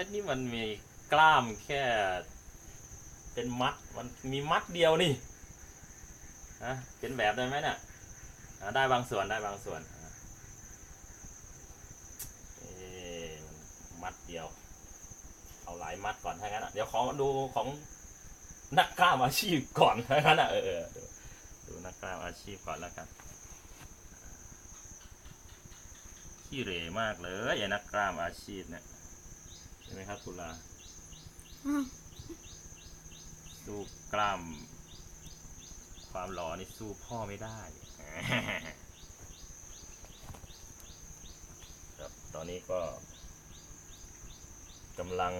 อันนี้มันมีกล้ามแค่ เป็นมัดมันมีมัดเดียวนี่ฮะเป็นแบบได้ไหมเนี่ยได้บางส่วนได้บางส่วนมัดเดียว เอาหลายมัดก่อนถ้างั้นอะเดี๋ยวขอดูของนักกล้ามอาชีพก่อนถ้างั้นอะเออดูดูนักกล้ามอาชีพก่อนแล้วกันขี้เหร่มากเลยไอ้นักกล้ามอาชีพเนี่ย ช่ไหมครับคุณลาสู้กล้าม ความหล่อนี่สู้พ่อไม่ได้ ครับตอนนี้ก็กำลัง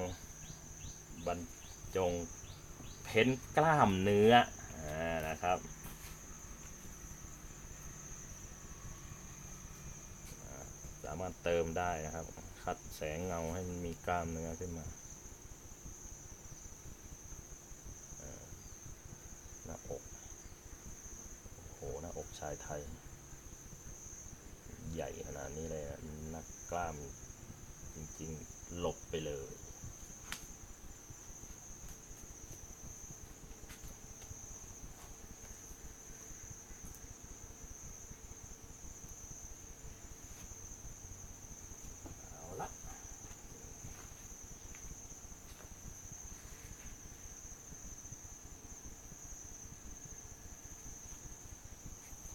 บรรจงเพ้นกล้ามเนื้ออ่านะครับ สารถเติมได้นะครับ คัดแสงเงาให้มันมีกล้ามเนื้อขึ้นมาหน้าอกโอ้โหหน้าอกชายไทย ใหญ่ขนาดนี้เลยนะนักกล้ามจริงๆ หลบไปเลย เอาละ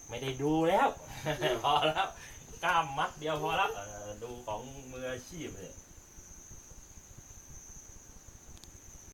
ไม่ได้ดูแล้ว พอแล้วกล้ามมัดเดียวพอแล้วเออดูของมืออาชีพเลย